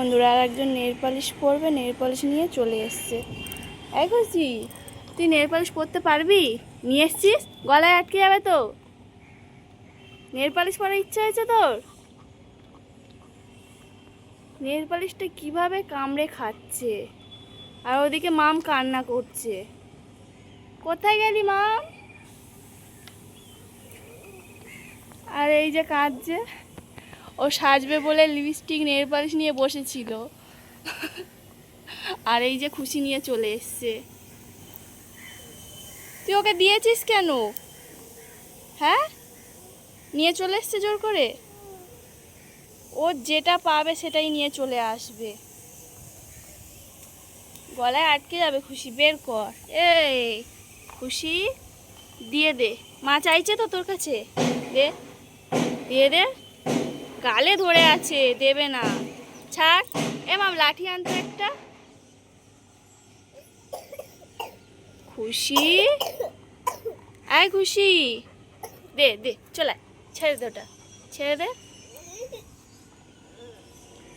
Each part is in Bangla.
বন্ধুরা, আর একজন নেল পালিশ পরবে নেল পালিশ নিয়ে চলে এসছে। এই তুই নেল পালিশ পরতে পারবি? নিয়ে এসছিস? গলায় আটকে যাবে তো। নেল পালিশ পরার ইচ্ছা হয়েছে তোর? নেল পালিশটা কীভাবে কামড়ে খাচ্ছে? আর ওদিকে মাম কান্না করছে। কোথায় গেলি মাম? আর এই যে কাঁদছে। ও সাজবে বলে লিপস্টিক নেল পালিশ নিয়ে বসেছিল। আর এই যে খুশি নিয়ে চলে এসছে। তুই ওকে দিয়েছিস কেন? হ্যাঁ? নিয়ে চলে এসছে জোর করে? ও যেটা পাবে সেটাই নিয়ে চলে আসবে। গলায় আটকে যাবে খুশি, বের কর। এই, খুশি, দিয়ে দে। মা চাইছে তো তোর কাছে। দে, দিয়ে দে। গালে ধরে আছে, দেবে না। ছাড় এ মাম লাঠি আনতো একটা। খুশি? আয় খুশি। দে দে, চলে ছেড়ে দে ওটা, ছেড়ে দে।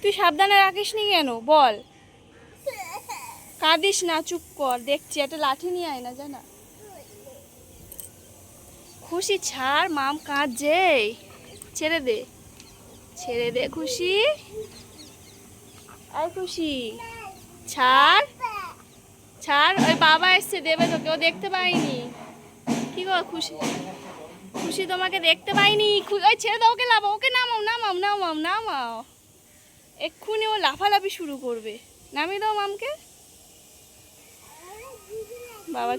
তুই সাবধানে রাখিস নি কেন? বল। কাঁদিস না, চুপ কর, দেখছি, একটা লাঠি নিয়ে আয় না জানা খুশি, ছাড়, মাম কাঁদছে। ছেড়ে দে। ছেড়ে দে খুশি। আর খুশি। ছাড়। ছাড়, ওই বাবা এসছে, দেবে তোকে, ও দেখতে পাইনি। কি গো, খুশি? খুশি তোমাকে দেখতে পাইনি? ওই ছেড়ে দাও, ওকে লাভ ওকে নামাও নামাও নামাও নামাও। এক্ষুনি ও লাফালাফি শুরু করবে। নামিয়ে দাও মামকে। বাবা